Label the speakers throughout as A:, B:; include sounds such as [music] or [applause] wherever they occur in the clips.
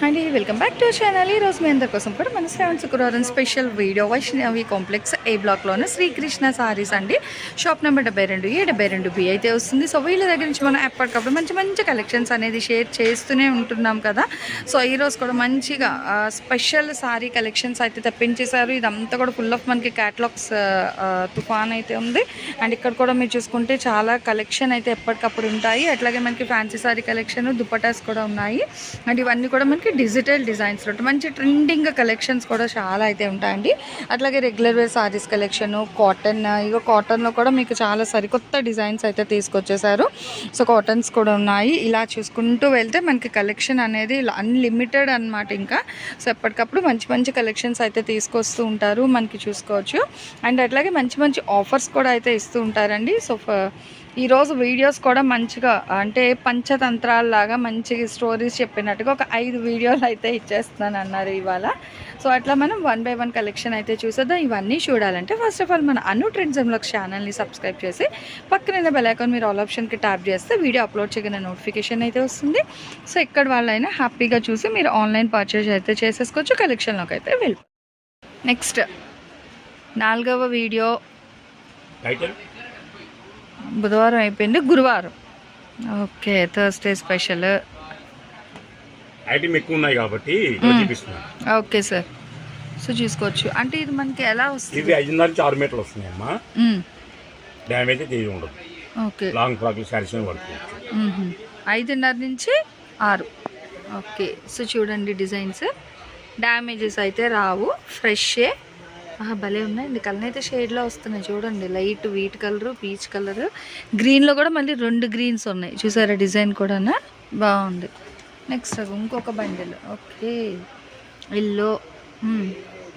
A: అండి welcome back to channel. ఈ రోజు మీ అందరి కోసం కూడా మన శ్రావణ శుక్రవారం special video Vaishnavi complex A బ్లాక్లోనే Srikrishna saris అండి. షాప్ నెంబర్ డెబ్బై రెండు ఏ డెబ్బై రెండు బి అయితే వస్తుంది. సో వీళ్ళ దగ్గర నుంచి మనం ఎప్పటికప్పుడు మంచి మంచి కలెక్షన్స్ అనేది షేర్ చేస్తూనే ఉంటున్నాం కదా. సో ఈ రోజు కూడా మంచిగా స్పెషల్ సారీ కలెక్షన్స్ అయితే తెప్పించేశారు. ఇదంతా కూడా ఫుల్ ఆఫ్ మనకి క్యాటలాగ్స్ తుఫాన్ అయితే ఉంది. అండ్ ఇక్కడ కూడా మీరు చూసుకుంటే చాలా కలెక్షన్ అయితే ఎప్పటికప్పుడు ఉంటాయి. అట్లాగే మనకి ఫ్యాన్సీ సారీ కలెక్షన్ దుపటాస్ కూడా ఉన్నాయి. అండ్ ఇవన్నీ కూడా మనకి డిజిటల్ డిజైన్స్ మంచి ట్రెండింగ్ కలెక్షన్స్ కూడా చాలా అయితే ఉంటాయండి. అట్లాగే regular wear saris collection cotton ఇక కాటన్లో కూడా మీకు చాలా సరికొత్త డిజైన్స్ అయితే తీసుకొచ్చేసారు. సో కాటన్స్ కూడా ఉన్నాయి. ఇలా చూసుకుంటూ వెళ్తే మనకి కలెక్షన్ అనేది అన్లిమిటెడ్ అన్నమాట ఇంకా. సో ఎప్పటికప్పుడు మంచి మంచి కలెక్షన్స్ అయితే తీసుకొస్తూ ఉంటారు మనకి చూసుకోవచ్చు. అండ్ అట్లాగే మంచి మంచి ఆఫర్స్ కూడా అయితే ఇస్తూ ఉంటారండి. సో ఈరోజు వీడియోస్ కూడా మంచిగా అంటే పంచతంత్రాలలాగా మంచిగా స్టోరీస్ చెప్పినట్టుగా ఒక ఐదు వీడియోలు అయితే ఇచ్చేస్తున్నాను అన్నారు ఇవాళ. సో అట్లా మనం వన్ బై వన్ కలెక్షన్ అయితే చూసేద్దాం. ఇవన్నీ చూడాలంటే ఫస్ట్ ఆఫ్ ఆల్ మన అను ట్రెండ్స్ ఛానల్ని సబ్స్క్రైబ్ చేసి పక్కన బెలైకాన్ మీరు ఆల్ ఆప్షన్కి ట్యాప్ చేస్తే వీడియో అప్లోడ్ చేయగిన నోటిఫికేషన్ అయితే వస్తుంది. సో ఎక్కడ వాళ్ళైనా హ్యాపీగా చూసి మీరు ఆన్లైన్ పర్చేజ్ అయితే చేసేసుకోవచ్చు. కలెక్షన్లోకి అయితే వెళ్ళి నెక్స్ట్ నాలుగవ వీడియో బుధవారం అయిపోయింది గురువారం. Okay Thursday special.
B: ఐటమ్ ఎక్కువ ఉన్నాయి కాబట్టి
A: ఓకే సార్. సో చూసుకోవచ్చు. అంటే ఇది మనకి ఎలా వస్తుంది?
B: ఇవి ఐదున్నర నుంచి ఆరు మీటర్లు వస్తున్నాయి అమ్మా
A: మ్మ్.
B: డ్యామేజ్ అయితే ఉండదు.
A: ఓకే.
B: లాంగ్ ఫ్రాక్లు శారీస్
A: మ్మ్హ. ఐదున్నర నుంచి ఆరు. ఓకే. సో చూడండి డిజైన్స్. డ్యామేజెస్ అయితే రావు. ఫ్రెషే భలే ఉన్నాయండి. కలర్ అయితే షేడ్లో వస్తున్నాయి. చూడండి light wheat colour peach colour. గ్రీన్లో కూడా మళ్ళీ రెండు గ్రీన్స్ ఉన్నాయి. చూసారా డిజైన్ కూడా బాగుంది. నెక్స్ట్ ఇంకొక bundle. Okay. Yellow.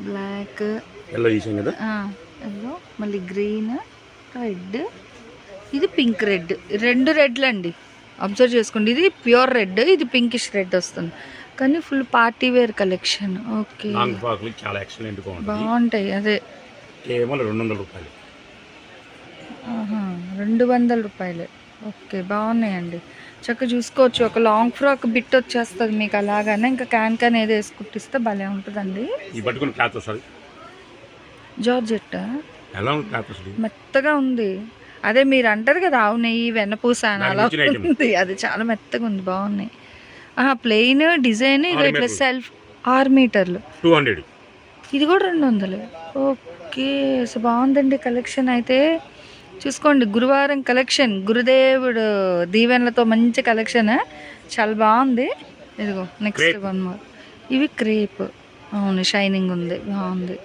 A: Black.
B: Yellow
A: మళ్ళీ గ్రీన్ రెడ్. ఇది పింక్ రెడ్. రెండు రెడ్లు అండి అబ్జర్వ్ చేసుకోండి. ఇది ప్యూర్ రెడ్ ఇది పింకిష్ రెడ్ వస్తుంది. కానీ full party wear collection. Okay.
B: Long ఫ్రాక్లు చాలా ఎక్సలెంట్గా ఉంటుంది
A: బాగుంటాయి అదే.
B: కేవలం రెండు వందల రూపాయలు.
A: ఆహా, రెండు వందల రూపాయలే. ఓకే బాగున్నాయండి. చక్కగా చూసుకోవచ్చు ఒక లాంగ్ ఫ్రాక్ బిట్ వచ్చేస్తుంది మీకు అలాగానే ఇంకా క్యాన్ క్యాన్ ఏదో వేసి కుట్టిస్తే భలే ఉంటుందండి.
B: ఈ
A: జార్జెట్
B: ఎలా
A: మెత్తగా ఉంది. అదే మీరు అంటారు కదా ఆవు నెయ్యి వెన్నపూస అలా. ఉంది. అది చాలా మెత్తగా ఉంది బాగున్నాయి. ప్లెయిన్ డిజైన్ ఇక ఇట్లా. సెల్ఫ్ ఆరు మీటర్లు.
B: టూ హండ్రెడ్
A: ఇది కూడా రెండు వందలు. ఓకే సో బాగుందండి కలెక్షన్ అయితే. చూసుకోండి గురువారం కలెక్షన్ గురుదేవుడు దీవెనలతో మంచి కలెక్షన్ చాలా బాగుంది. ఇదిగో నెక్స్ట్. వన్ మోర్ ఇవి క్రేప్ అవును షైనింగ్ ఉంది. బాగుంది.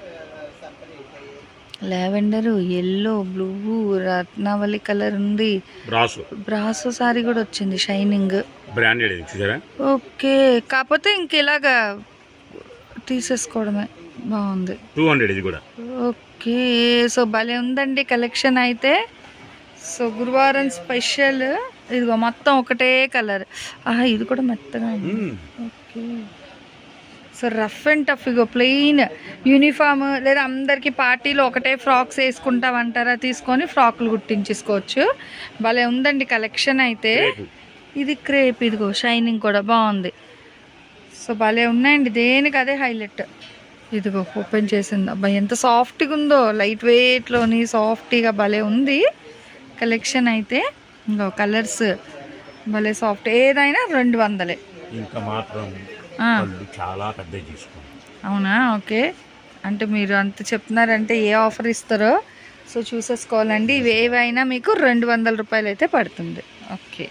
A: Lavender yellow blue Ratnavali colour ఉంది.
B: బ్రాసు
A: సారీ కూడా వచ్చింది షైనింగ్
B: బ్రాండెడ్
A: ఓకే కాకపోతే ఇంక ఇలాగా తీసేసుకోవడమే బాగుంది.
B: టూ హండ్రెడ్ ఇది కూడా.
A: ఓకే సో భలే ఉందండి కలెక్షన్ అయితే. సో గురువారం స్పెషల్ ఇదిగో మొత్తం ఒకటే కలర్ ఆహా ఇది కూడా మెత్తగా ఉంది. Okay so rough and tough ego plain uniform లేదా అందరికీ పార్టీలో ఒకటే ఫ్రాక్స్ వేసుకుంటామంటారా తీసుకొని ఫ్రాక్లు కుట్టించేసుకోవచ్చు భలే ఉందండి కలెక్షన్ అయితే. ఇది క్రేప్ ఇదిగో షైనింగ్ కూడా బాగుంది. సో భలే ఉన్నాయండి దేనికి అదే హైలైట్. ఇదిగో ఓపెన్ చేసింది. అబ్బాయి ఎంత సాఫ్ట్గా ఉందో లైట్ వెయిట్లోని సాఫ్టీగా భలే ఉంది కలెక్షన్ అయితే. ఇంకో కలర్స్ భలే సాఫ్ట్ ఏదైనా రెండు వందలే.
B: ఇంకా మాత్రం చాలా తీసుకోండి.
A: అవునా? ఓకే. అంటే మీరు అంత చెప్తున్నారంటే ఏ ఆఫర్ ఇస్తారో సో చూసేసుకోవాలండి. ఇవి ఏవైనా మీకు రెండు వందల రూపాయలు అయితే పడుతుంది. ఓకే.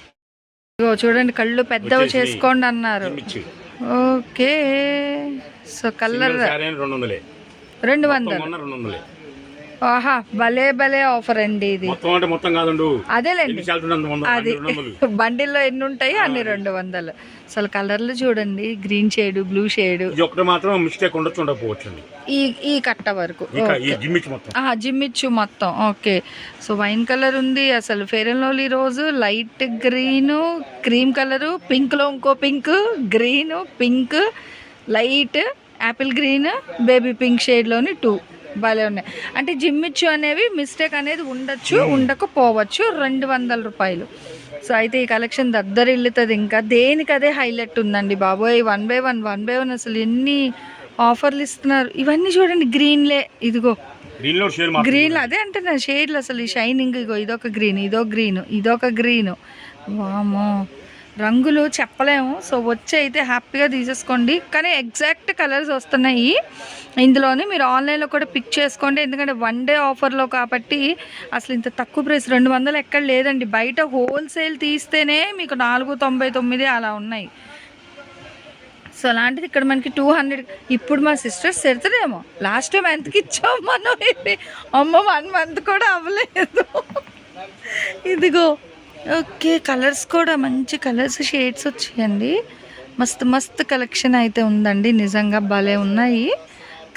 A: ఇదిగో చూడండి కళ్ళు పెద్దవి. చేసుకోండి అన్నారు. ఓకే. సో కలర్
B: రెండు వందలే.
A: ఆహా భలే భలే ఆఫర్ అండి ఇది.
B: మొత్తం అంటే మొత్తం కాదండు.
A: అదేలేండి. అది [laughs] బండిల్లో ఎన్ని ఉంటాయి అన్ని రెండు వందలు. అసలు కలర్లు చూడండి గ్రీన్ షేడ్ బ్లూ షేడ్
B: ఒకటి మాత్రం మిస్టేక్ ఉండొచ్చు ఉండకపోవచ్చు అండి
A: ఈ ఈ కట్ట వరకు.
B: జిమ్మిచ్చి మొత్తం.
A: ఆహా, జిమ్ ఇచ్చు మొత్తం. ఓకే. సో వైన్ కలర్ ఉంది అసలు. Fair and rose light green cream colour పింక్లో ఇంకో pink green pink light apple green baby pink షేడ్లోని two భలే ఉన్నాయి. అంటే జిమ్ ఇచ్చు అనేవి మిస్టేక్ అనేది ఉండొచ్చు ఉండకపోవచ్చు. రెండు వందల రూపాయలు. సో అయితే ఈ కలెక్షన్ దద్దరిల్లుతుంది ఇంకా. దేనికి అదే హైలైట్ ఉందండి బాబోయ్. One by one one by one అసలు ఎన్ని ఆఫర్లు ఇస్తున్నారు. ఇవన్నీ చూడండి గ్రీన్లే. ఇదిగో.
B: గ్రీన్
A: అదే అంటే నా షేడ్లు అసలు ఈ షైనింగ్ ఇగో ఇదొక గ్రీన్ ఇదో గ్రీన్ ఇదొక గ్రీన్ వామో రంగులు చెప్పలేము. సో వచ్చి అయితే హ్యాపీగా తీసేసుకోండి. కానీ ఎగ్జాక్ట్ కలర్స్ వస్తున్నాయి. ఇందులోని మీరు ఆన్లైన్లో కూడా పిక్ చేసుకోండి. ఎందుకంటే వన్ డే ఆఫర్లో కాబట్టి అసలు ఇంత తక్కువ ప్రైస్ రెండు వందలు ఎక్కడ లేదండి. బయట హోల్సేల్ తీస్తేనే మీకు నాలుగు తొంభై తొమ్మిది అలా ఉన్నాయి. సో అలాంటిది ఇక్కడ మనకి టూ హండ్రెడ్ ఇప్పుడు మా సిస్టర్స్ తిడతారేమో లాస్ట్ టైం ఎంతకి ఇచ్చాం మనం ఇది. అమ్మ వన్ మంత్ కూడా అవ్వలేదు. ఇదిగో. ఓకే కలర్స్ కూడా మంచి కలర్స్ షేడ్స్ వచ్చాయండి. మస్తు మస్తు కలెక్షన్ అయితే ఉందండి. నిజంగా భలే ఉన్నాయి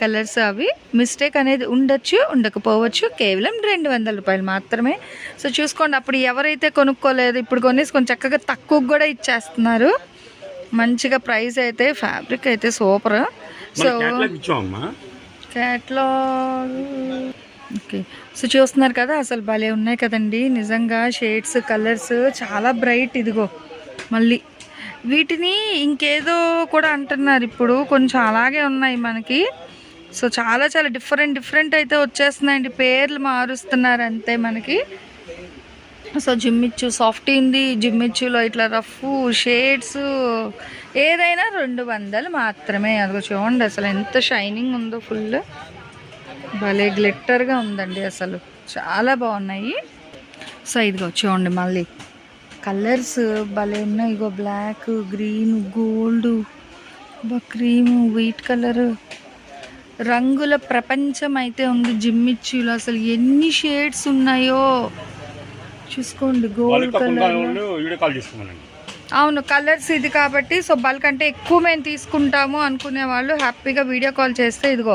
A: కలర్స్ అవి. మిస్టేక్ అనేది ఉండొచ్చు ఉండకపోవచ్చు. కేవలం రెండు వందల రూపాయలు మాత్రమే. సో చూసుకోండి అప్పుడు ఎవరైతే కొనుక్కోలేదు ఇప్పుడు కొనేసి కొంచెం చక్కగా తక్కువ కూడా ఇచ్చేస్తున్నారు. మంచిగా ప్రైస్ అయితే ఫ్యాబ్రిక్ అయితే super. So
B: catalogue
A: okay. So చూస్తున్నారు కదా అసలు భలే ఉన్నాయి కదండి. నిజంగా షేడ్స్ కలర్స్ చాలా బ్రైట్ ఇదిగో. మళ్ళీ వీటిని ఇంకేదో కూడా అంటున్నారు ఇప్పుడు. కొంచెం అలాగే ఉన్నాయి మనకి. సో చాలా చాలా డిఫరెంట్ డిఫరెంట్ అయితే వచ్చేస్తున్నాయండి. పేర్లు మారుస్తున్నారు అంతే మనకి. సో జిమ్మిచ్చు సాఫ్ట్ ఉంది. జిమ్మిచ్చులో ఇట్లా రఫ్ షేడ్స్. ఏదైనా రెండు వందలు మాత్రమే. అదిగో చూడండి అసలు ఎంత షైనింగ్ ఉందో ఫుల్. భలే గ్లిట్టర్గా ఉందండి అసలు. చాలా బాగున్నాయి. సో ఇదిగో చూడండి మళ్ళీ. కలర్స్ భలే ఉన్నాయి. ఇగో black green gold. Cream white colour. రంగుల ప్రపంచం అయితే ఉంది జిమ్మిచ్చులో. అసలు ఎన్ని షేడ్స్ ఉన్నాయో. చూసుకోండి గోల్డ్ కలర్. అవును కలర్స్ ఇది కాబట్టి సో బల్క్ అంటే ఎక్కువ మేము తీసుకుంటాము అనుకునే వాళ్ళు హ్యాపీగా వీడియో కాల్ చేస్తే ఇదిగో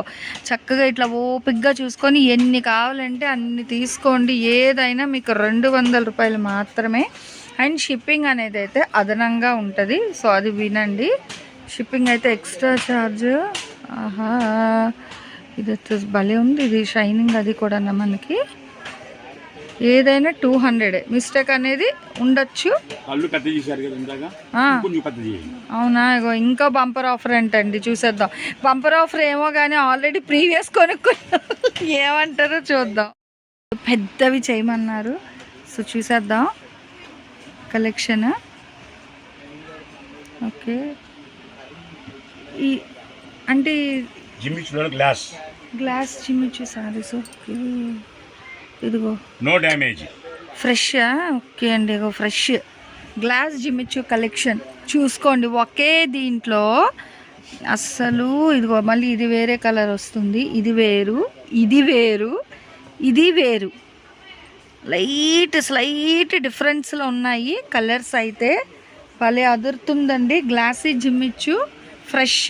A: చక్కగా ఇట్లా ఓపిక్గా చూసుకొని ఎన్ని కావాలంటే అన్ని తీసుకోండి. ఏదైనా మీకు రెండు వందల రూపాయలు మాత్రమే. అండ్ షిప్పింగ్ అనేది అయితే అదనంగా ఉంటుంది. సో అది వినండి. షిప్పింగ్ అయితే ఎక్స్ట్రా ఛార్జ్ ఆహా. ఇది అయితే భలే ఉంది. ఇది షైనింగ్ అది కూడా మనకి? ఏదైనా టూ హండ్రెడ్. మిస్టేక్ అనేది ఉండొచ్చు. అవునా? ఇగో ఇంకా బంపర్ ఆఫర్ అంటండి చూసేద్దాం. బంపర్ ఆఫర్ ఏమో కానీ ఆల్రెడీ ప్రీవియస్ కొనుక్కున్నా ఏమంటారో చూద్దాం. పెద్దవి చేయమన్నారు. సో చూసేద్దాం. కలెక్షన్. ఓకే. ఈ అంటే
B: గ్లాస్.
A: Glass చిమ్మిచ్చు saris okay. ఇదిగో.
B: నో డ్యామేజ్
A: ఫ్రెష్ ఓకే అండి ఇగో ఫ్రెష్ గ్లాస్ జిమ్మిచ్చు కలెక్షన్ చూసుకోండి ఒకే దీంట్లో అస్సలు ఇదిగో మళ్ళీ ఇది వేరే కలర్ వస్తుంది. ఇది వేరు ఇది వేరు ఇది వేరు. లైట్ స్లైట్ డిఫరెన్స్లో ఉన్నాయి. కలర్స్ అయితే భలే అదురుతుందండి. గ్లాసీ జిమ్మిచ్చు ఫ్రెష్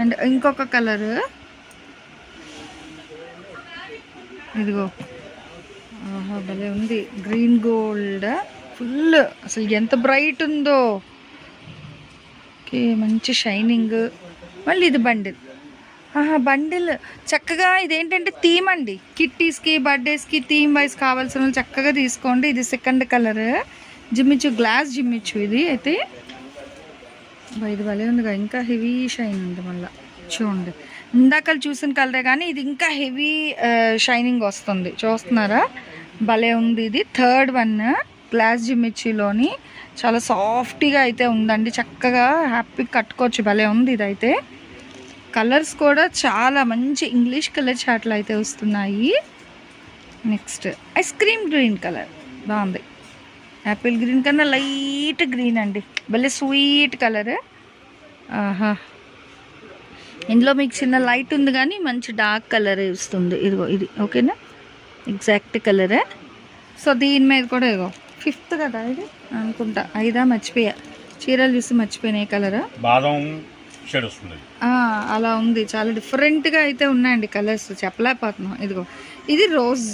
A: అండ్ ఇంకొక కలర్ ఇదిగో. ఆహా భలే ఉంది. గ్రీన్ గోల్డ్ ఫుల్ అసలు ఎంత బ్రైట్ ఉందో. ఓకే మంచి షైనింగ్ మళ్ళీ ఇది బండిల్ ఆహా బండిల్ చక్కగా ఇదేంటంటే థీమ్ అండి. కిట్టీస్కి బర్త్డేస్కి థీమ్ వైజ్ కావాల్సిన వాళ్ళు చక్కగా తీసుకోండి. ఇది సెకండ్ కలర్ జిమ్మిచ్చు గ్లాస్ జిమ్మిచ్చు ఇది. అయితే ఇది భలే ఉందిగా. ఇంకా హెవీ షైన్ ఉంది మళ్ళీ. చూడండి. ఇందాకలు చూసిన కలరే కానీ ఇది ఇంకా హెవీ షైనింగ్ వస్తుంది. చూస్తున్నారా? భలే ఉంది ఇది. థర్డ్ వన్ గ్లాస్ జిమిచ్చిలోని చాలా సాఫ్ట్గా అయితే ఉందండి. చక్కగా హ్యాపీ కట్టుకోవచ్చు. భలే ఉంది ఇదైతే. కలర్స్ కూడా చాలా మంచి ఇంగ్లీష్ కలర్ చాట్లు అయితే వస్తున్నాయి. Next ice cream green colour. బాగుంది. యాపిల్ గ్రీన్ కన్నా లైట్ గ్రీన్ అండి. భలే స్వీట్ కలర్. ఆహా. ఇందులో మీకు చిన్న లైట్ ఉంది కానీ మంచి డార్క్ కలర్ ఇస్తుంది ఇదిగో ఇది ఓకేనా ఎగ్జాక్ట్ కలరే సో దీని మీద కూడా ఇదిగో ఫిఫ్త్ కదా ఇది? అనుకుంటా. ఐదా? మర్చిపోయా. చీరలు చూసి మర్చిపోయినాయి కలర్
B: బాదం షేడ్ వస్తుంది.
A: అలా ఉంది. చాలా డిఫరెంట్గా అయితే ఉన్నాయండి కలర్స్ చెప్పలేకపోతున్నాం. ఇదిగో ఇది rose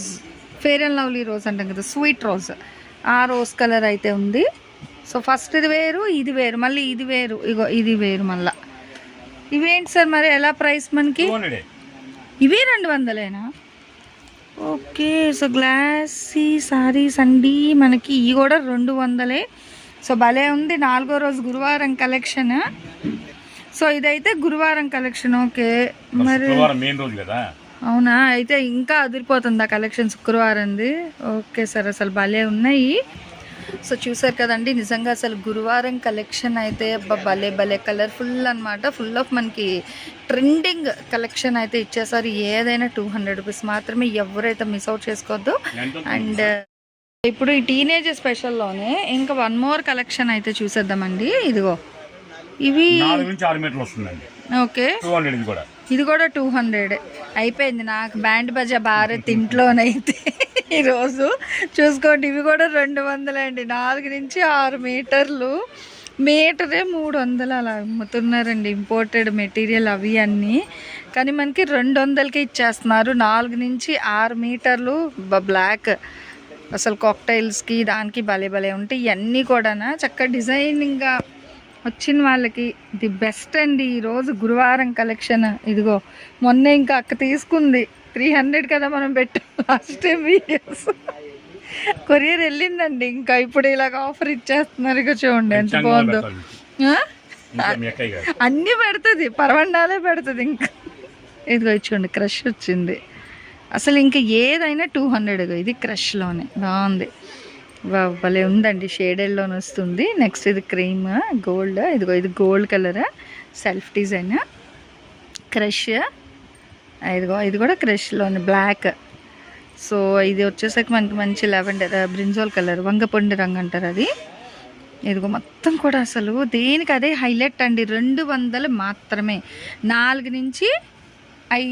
A: fair and lovely rose అంటాం కదా స్వీట్ రోజ్ ఆ రోజ్ కలర్ అయితే ఉంది. సో ఫస్ట్ ఇది వేరు ఇది వేరు. మళ్ళీ ఇది వేరు. ఇగో ఇది వేరు మళ్ళా. ఇవేంటి సార్ మరి? ఎలా ప్రైస్ మనకి? ఇవి రెండు వందలేనా? ఓకే సో గ్లాసీ సారీస్ అండి మనకి ఇవి కూడా రెండు వందలే. సో భలే ఉంది నాలుగో రోజు గురువారం కలెక్షన్ సో ఇదైతే గురువారం కలెక్షన్ ఓకే. మరి అవునా? అయితే ఇంకా అదిరిపోతుంది ఆ కలెక్షన్ శుక్రవారంది. ఓకే సార్ అసలు భలే ఉన్నాయి. సో చూసారు కదండి నిజంగా అసలు గురువారం కలెక్షన్ అయితే అబ్బా భలే భలే కలర్ఫుల్ అనమాట ఫుల్ ఆఫ్ మనకి ట్రెండింగ్ కలెక్షన్ అయితే ఇచ్చేసారు. ఏదైనా టూ హండ్రెడ్ రూపీస్ మాత్రమే ఎవరైతే మిస్ అవుట్ చేసుకోవద్దు. అండ్ ఇప్పుడు ఈ టీనేజ్ స్పెషల్లోనే ఇంకా వన్ మోర్ కలెక్షన్ అయితే చూసేద్దామండి. ఇదిగో. ఇవి ఓకే.
B: ఇది కూడా.
A: టూ హండ్రెడ్ అయిపోయింది నాకు బ్యాండ్ బజా భారత్ ఇంట్లోనైతే. ఈరోజు చూసుకోండి ఇవి కూడా రెండు వందలండి నాలుగు నుంచి ఆరు మీటర్లు. మీటరే మూడు వందలు అలా అమ్ముతున్నారండి ఇంపోర్టెడ్ మెటీరియల్ అవి అన్నీ. కానీ మనకి రెండు వందలకి ఇచ్చేస్తున్నారు. నాలుగు నుంచి ఆరు మీటర్లు బ్లాక్ అసలు కాక్టైల్స్కి దానికి భలే భలే ఉంటాయి. ఇవన్నీ కూడా చక్కగా డిజైనింగ్గా వచ్చిన వాళ్ళకి ది బెస్ట్ అండి. ఈరోజు గురువారం కలెక్షన్ ఇదిగో మొన్న ఇంకా అక్క తీసుకుంది. త్రీ హండ్రెడ్ కదా మనం పెట్టాం లాస్ట్ టైం వీడియోస్ కొరియర్ వెళ్ళిందండి ఇంకా ఇప్పుడు ఇలాగ ఆఫర్ ఇచ్చేస్తున్నారు ఇక చూడండి ఎంత బాగుందో. అన్నీ పెడుతుంది పరవండాలే పెడుతుంది ఇంకా. ఇదిగో చూడండి క్రష్ వచ్చింది. అసలు ఇంకా ఏదైనా టూ హండ్రెడ్ ఇది క్రష్లోనే బాగుంది. భలే ఉందండి షేడెడ్లోనే వస్తుంది. నెక్స్ట్ ఇది క్రీమ్ గోల్డ్ ఇదిగో ఇది gold colour self design crush ఇదిగో ఇది కూడా క్రష్లోని బ్లాక్. సో ఇది వచ్చేసరికి మనకి మంచి లెవెండర్ బ్రింజోల్ కలర్ వంగపొండి రంగు అంటారు అది. ఇదిగో మొత్తం కూడా అసలు దేనికి అదే హైలైట్ అండి. రెండు వందలు మాత్రమే. నాలుగు నుంచి ఐ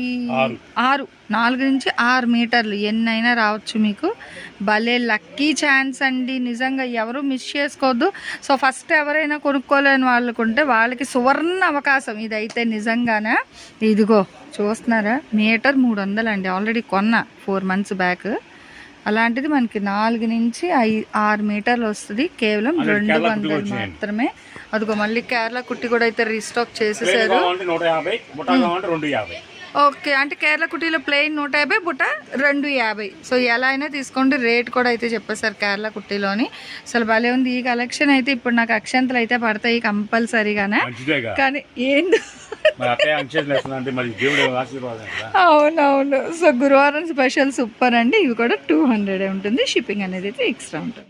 B: ఆరు.
A: నాలుగు నుంచి ఆరు మీటర్లు. ఎన్నైనా రావచ్చు మీకు. భలే లక్కీ ఛాన్స్ అండి. నిజంగా ఎవరు మిస్ చేసుకోవద్దు. సో ఫస్ట్ ఎవరైనా కొనుక్కోలేని వాళ్ళకుంటే వాళ్ళకి సువర్ణ అవకాశం. ఇదైతే నిజంగానే? ఇదిగో చూస్తున్నారా? మీటర్ మూడు వందలు అండి. ఆల్రెడీ కొన్న ఫోర్ మంత్స్ బ్యాక్. అలాంటిది మనకి నాలుగు నుంచి ఐ ఆరు మీటర్లు వస్తుంది. కేవలం రెండు వందలు. మాత్రమే. అదిగో మళ్ళీ కేరళ కుట్టి కూడా అయితే రీస్టాక్ చేసేసారు. ఓకే అంటే కేరళ కుటీలో ప్లెయిన్ నూట యాభై బుట్ట రెండు యాభై. సో ఎలా అయినా తీసుకోండి రేట్ కూడా అయితే చెప్పేశారు కేరళ కుట్టిలోని అసలు భలే ఉంది ఈ కలెక్షన్ అయితే. ఇప్పుడు నాకు అక్షంతలు అయితే పడతాయి కంపల్సరీగానే. కానీ
B: కదా
A: అవునవును. సో గురువారం స్పెషల్ సూపర్ అండి. ఇవి కూడా టూ హండ్రెడ్ ఉంటుంది. షిప్పింగ్ అనేది అయితే ఎక్స్ట్రా ఉంటుంది.